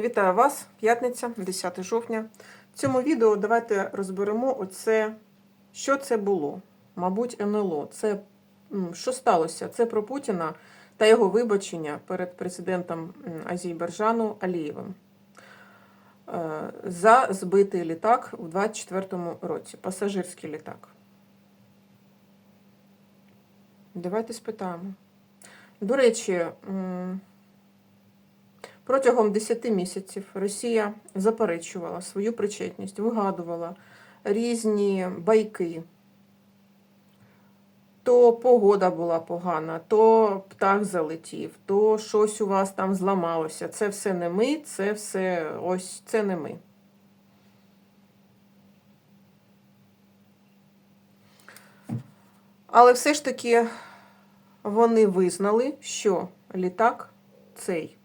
Вітаю вас, п'ятниця, 10 жовтня. В цьому відео давайте розберемо оце, що це було. Мабуть, НЛО. Це що сталося? Це про Путіна та його вибачення перед президентом м, Азербайджану Алієвим е, за збитий літак у 24-му році. Пасажирський літак. Давайте спитаємо. До речі, Протягом 10 місяців Росія заперечувала свою причетність, вигадувала різні байки. То погода була погана, то птах залетів, то щось у вас там зламалося. Це все не ми, це все ось це не ми. Але все ж таки вони визнали, що літак цей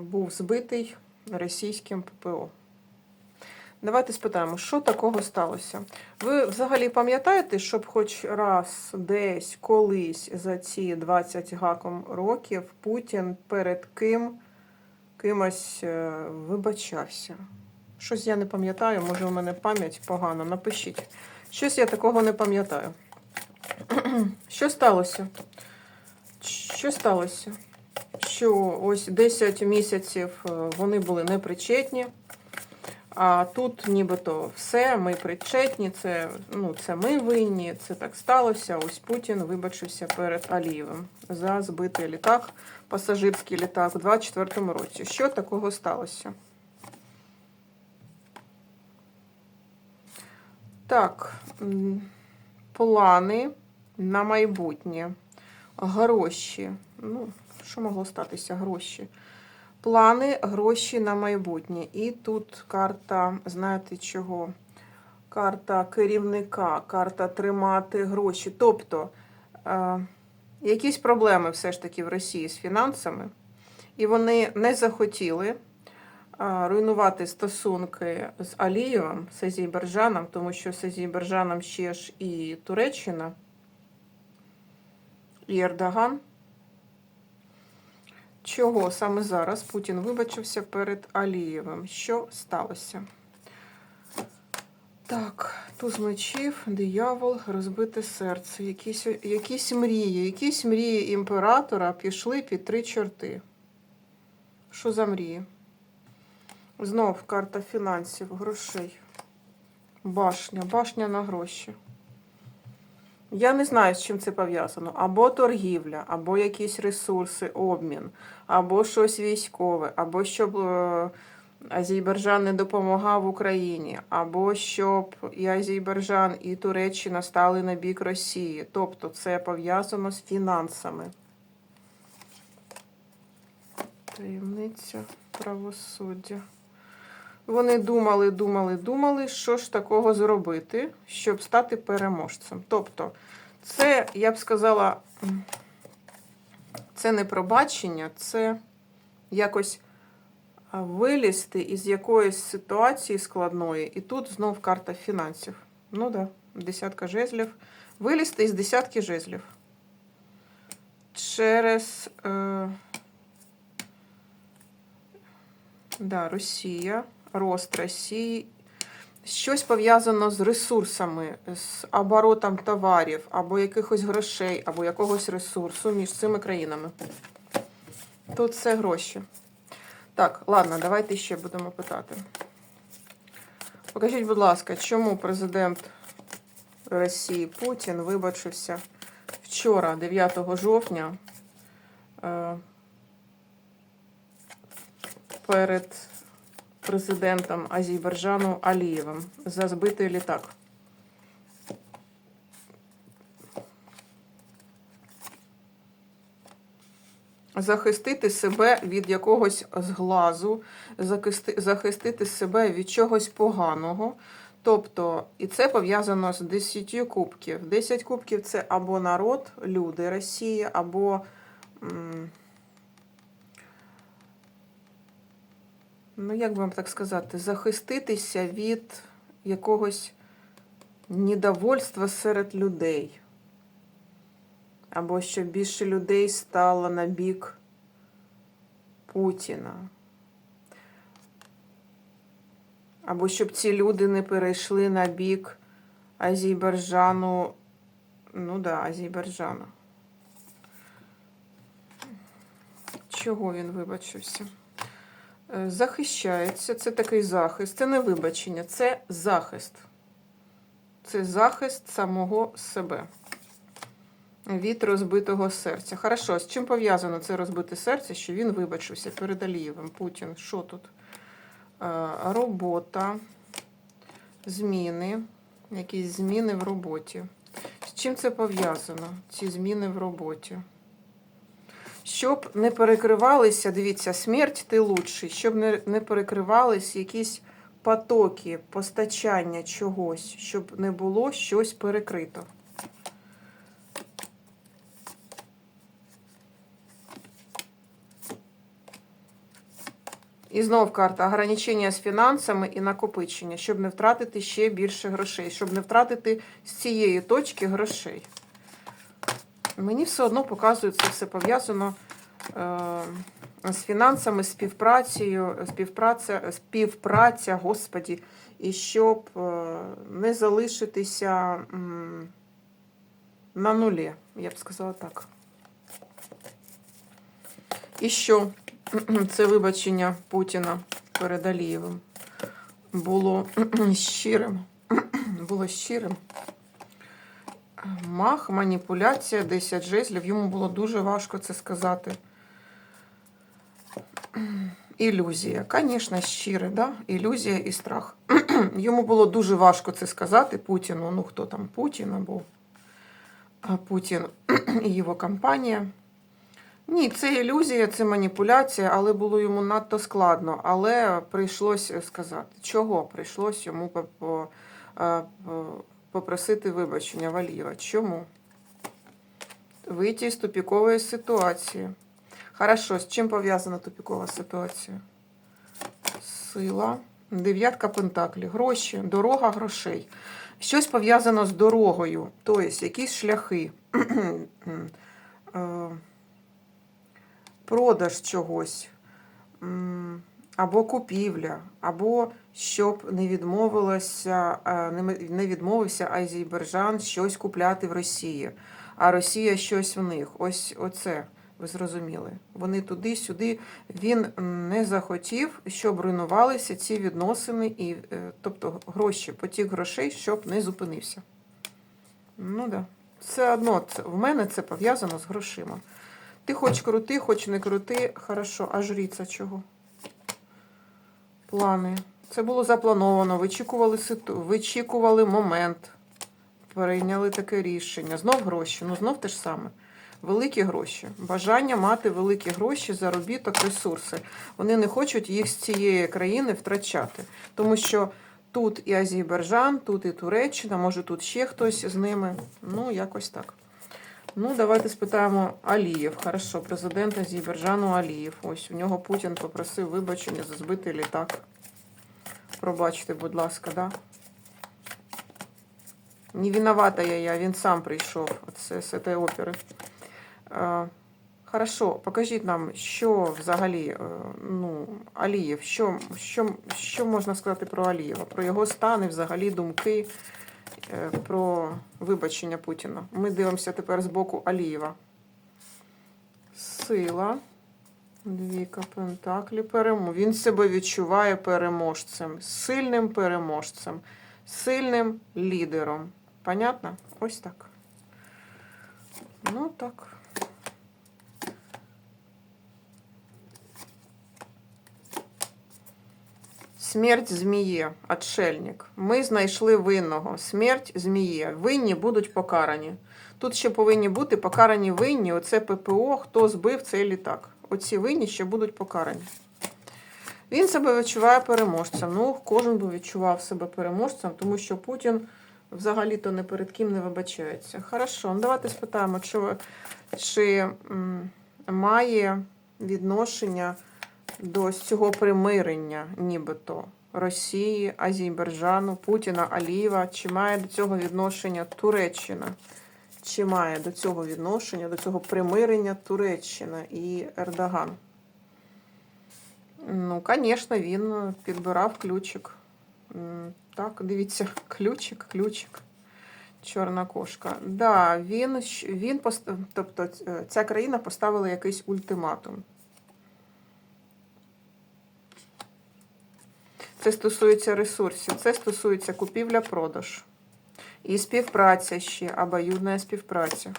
був збитий російським ППО. Давайте спитаємо, що такого сталося? Ви взагалі пам'ятаєте, щоб хоч раз десь колись за ці 20 гаком років Путін перед ким кимось е, вибачався? Щось я не пам'ятаю, може у мене пам'ять погана. Напишіть. Щось я такого не пам'ятаю. Що сталося? Що сталося? Що ось 10 місяців е, вони були непричетні, а тут нібито все, ми причетні, це, ну, це ми винні, це так сталося. Ось Путін вибачився перед Алієвим за збитий літак, пасажирський літак у 24-му році. Що такого сталося? Так, плани на майбутнє. Гроші. Ну, що могло статися? Гроші. Плани, гроші на майбутнє. І тут карта, знаєте чого? Карта керівника, карта тримати гроші. Тобто, е, якісь проблеми все ж таки в Росії з фінансами, і вони не захотіли е, руйнувати стосунки з Алієвим, з Азербайджаном, тому що з Азербайджаном ще ж і Туреччина, і Ердоган. Чого саме зараз Путін вибачився перед Алієвим? Що сталося? Так, туз мечів, диявол, розбите серце. Якісь, якісь мрії, якісь мрії імператора пішли під три чорти. Що за мрії? Знов карта фінансів, грошей. Башня, башня на гроші. Я не знаю, з чим це пов'язано. Або торгівля, або якісь ресурси, обмін, або щось військове, або щоб е, Азербайджан не допомагав Україні, або щоб і Азербайджан, і Туреччина стали на бік Росії. Тобто це пов'язано з фінансами. Таємниця правосуддя. Вони думали, думали, думали, що ж такого зробити, щоб стати переможцем. Тобто, це, я б сказала, це не пробачення, це якось вилізти із якоїсь ситуації складної. І тут знов карта фінансів. Ну так, да, десятка жезлів. Вилізти із десятки жезлів. Через е, да, Росія рост Росії, щось пов'язано з ресурсами, з оборотом товарів, або якихось грошей, або якогось ресурсу між цими країнами. Тут все гроші. Так, ладно, давайте ще будемо питати. Покажіть, будь ласка, чому президент Росії Путін вибачився вчора, 9 жовтня, е, перед президентом Азербайджану Алієвим за збитий літак. Захистити себе від якогось зглазу, захистити себе від чогось поганого. Тобто, і це пов'язано з 10 кубків. 10 кубків це або народ, люди Росії, або. ну як би вам так сказати, захиститися від якогось недовольства серед людей. Або щоб більше людей стало на бік Путіна. Або щоб ці люди не перейшли на бік Азійбаржану. Ну да, Азійбаржана. Чого він вибачився? Е, Захищається, це такий захист. Це не вибачення, це захист. Це захист самого себе від розбитого серця. Хорошо, з чим пов'язано це розбите серце, що він вибачився перед Алієвим? Путін. Що тут? Е, Робота, зміни, якісь зміни в роботі. З чим це пов'язано? Ці зміни в роботі? Щоб не перекривалися, дивіться, смерть ти лучший, щоб не, перекривались якісь потоки, постачання чогось, щоб не було щось перекрито. І знов карта ограничення з фінансами і накопичення, щоб не втратити ще більше грошей, щоб не втратити з цієї точки грошей. Мені все одно показує, це все пов'язано е, з фінансами, співпрацею, співпраця, співпраця, господі, і щоб е, не залишитися на нулі, я б сказала так. І що це вибачення Путіна перед Алієвим було щирим. Було щирим. Мах, маніпуляція, 10 жезлів. Йому було дуже важко це сказати. Ілюзія. Звісно, щире, да? ілюзія і страх. Йому було дуже важко це сказати Путіну. Ну, хто там Путін або Путін і його компанія. Ні, це ілюзія, це маніпуляція, але було йому надто складно. Але прийшлось сказати, чого прийшлось йому по- по- е, по- попросити вибачення Валієва. Чому? Вийти з тупікової ситуації. Хорошо, з чим пов'язана тупікова ситуація? Сила. Дев'ятка пентаклів. Гроші, дорога грошей. Щось пов'язано з дорогою, тобто якісь шляхи. Е, продаж чогось, або купівля, або щоб не відмовилося, е, не відмовився Азербайджан щось купляти в Росії, а Росія щось в них. Ось оце. Ви зрозуміли. Вони туди-сюди. Він не захотів, щоб руйнувалися ці відносини, і, е, тобто гроші, потік грошей, щоб не зупинився. Ну так. Да. Все одно це, в мене це пов'язано з грошима. Ти хоч крути, хоч не крути, хорошо. А жріця чого? Плани. Це було заплановано, вичікували, ситу... вичікували момент, прийняли таке рішення. Знов гроші, ну знов те ж саме. Великі гроші. Бажання мати великі гроші, заробіток, ресурси. Вони не хочуть їх з цієї країни втрачати. Тому що тут і Азербайджан, тут і Туреччина, може тут ще хтось з ними. Ну, якось так. Ну, давайте спитаємо Алієв. Хорошо, президент Азербайджану Алієв. Ось у нього Путін попросив вибачення за збитий літак. Пробачте, будь ласка, да? Не виновата я, я, він сам прийшов з цієї опери. Е, Хорошо, покажіть нам, що взагалі, е, ну, Алієв, що, що, що можна сказати про Алієва, про його стан і взагалі думки про вибачення Путіна. Ми дивимося тепер з боку Алієва. Сила. Двійка Пентаклі. Перемо. Він себе відчуває переможцем, сильним переможцем, сильним лідером. Понятно? Ось так. Ну так. Смерть зміє, отшельник. Ми знайшли винного. Смерть зміє. Винні будуть покарані. Тут ще повинні бути покарані винні. Оце ППО, хто збив цей літак. Оці винні ще будуть покарані. Він себе відчуває переможцем. Ну, кожен би відчував себе переможцем, тому що Путін взагалі-то не перед ким не вибачається. Хорошо, ну давайте спитаємо, чи, чи м, має відношення до цього примирення, нібито Росії, Азербайджану, Путіна, Алієва, чи має до цього відношення Туреччина? Чи має до цього відношення, до цього примирення Туреччина і Ердоган? Ну, звісно, він підбирав ключик. Так, дивіться, ключик, ключик. Чорна кошка. Да, він, він тобто ця країна поставила якийсь ультиматум. Це стосується ресурсів, це стосується купівля-продаж. І співпраця ще, обоюдна співпраця.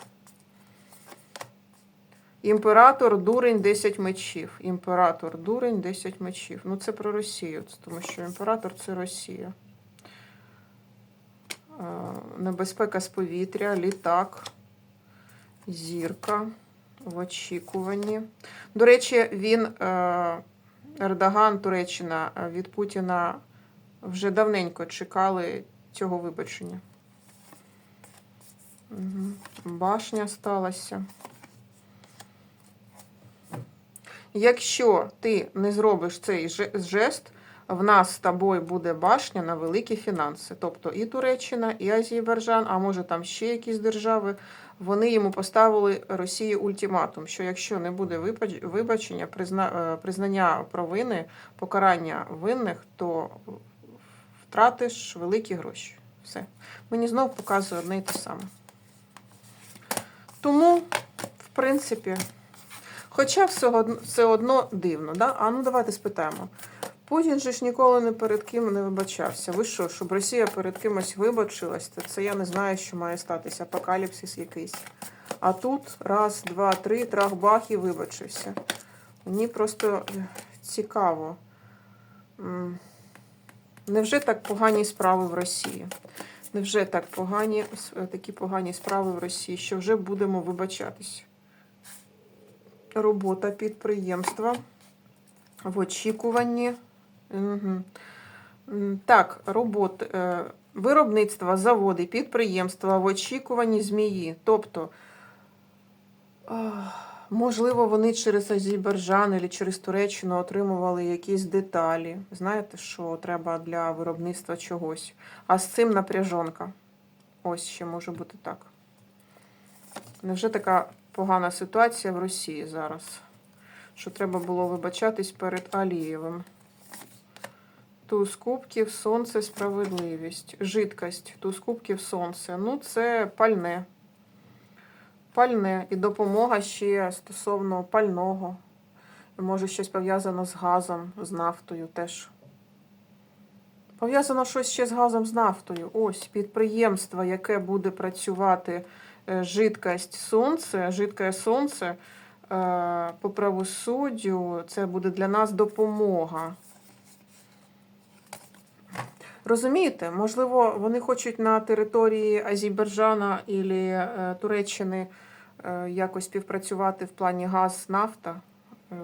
Імператор дурень 10 мечів. Імператор дурень 10 мечів. Ну, це про Росію, тому що імператор це Росія. Небезпека з повітря, літак, зірка в очікуванні. До речі, він, е, Ердоган, Туреччина е, від Путіна вже давненько чекали цього вибачення. Башня сталася. Якщо ти не зробиш цей жест, в нас з тобою буде башня на великі фінанси. Тобто і Туреччина, і Азербайджан, а може там ще якісь держави, вони йому поставили Росії ультиматум, що якщо не буде вибачення, е, признання провини, покарання винних, то втратиш великі гроші. Все. Мені знову показує одне і те саме. Тому, в принципі, хоча все одно дивно, да? А ну давайте спитаємо. Путін же ж ніколи не перед ким не вибачався. Ви що, щоб Росія перед кимось вибачилась, то це я не знаю, що має статися. Апокаліпсис якийсь. А тут раз, два, три, трах-бах і вибачився. Мені просто е, цікаво. Невже так погані справи в Росії? Невже так погані, такі погані справи в Росії, що вже будемо вибачатись? Робота підприємства в очікуванні. Так, робот, е, виробництво, заводи, підприємства в очікуванні змії. Тобто, можливо, вони через Азербайджан або через Туреччину отримували якісь деталі. Знаєте, що треба для виробництва чогось. А з цим напряжонка. Ось ще може бути так. Невже така погана ситуація в Росії зараз? Що треба було вибачатись перед Алієвим. Туз кубків, сонце, справедливість. Жидкость, туз кубків, сонце. Ну, це пальне. Пальне і допомога ще стосовно пального. Може, щось пов'язано з газом, з нафтою теж. Пов'язано щось ще з газом, з нафтою. Ось підприємство, яке буде працювати е, жидкость сонце, жидке сонце е, по правосуддю, це буде для нас допомога. Розумієте, можливо, вони хочуть на території Азербайджана і Туреччини е, якось співпрацювати в плані газ, нафта, е,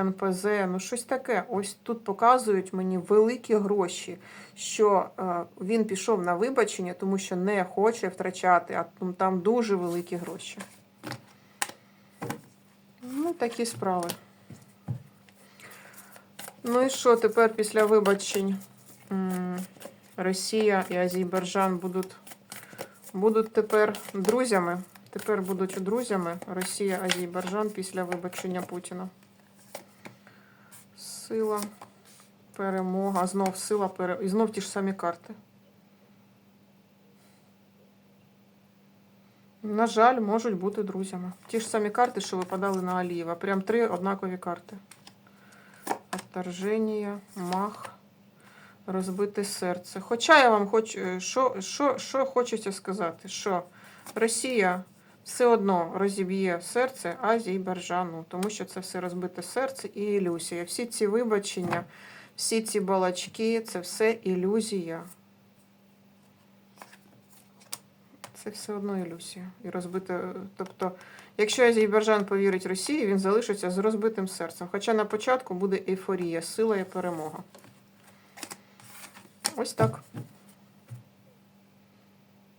НПЗ, ну щось таке. Ось тут показують мені великі гроші, що е, він пішов на вибачення, тому що не хоче втрачати, а там дуже великі гроші. Ну, такі справи. Ну і що тепер після вибачень? Росія і Азербайджан будуть, будуть тепер друзями. Тепер будуть друзями Росія, Азербайджан після вибачення Путіна. Сила, перемога, знов сила, пере... і знов ті ж самі карти. На жаль, можуть бути друзями. Ті ж самі карти, що випадали на Алієва. Прям три однакові карти. Отторження, мах, розбите серце. Хоча я вам хочу, е, що, що, що хочеться сказати, що Росія все одно розіб'є серце Азербайджану, тому що це все розбите серце і ілюзія. Всі ці вибачення, всі ці балачки це все ілюзія. Це все одно ілюзія. І розбите. Тобто, якщо Азербайджан повірить Росії, він залишиться з розбитим серцем. Хоча на початку буде ейфорія, сила і перемога. Ось так.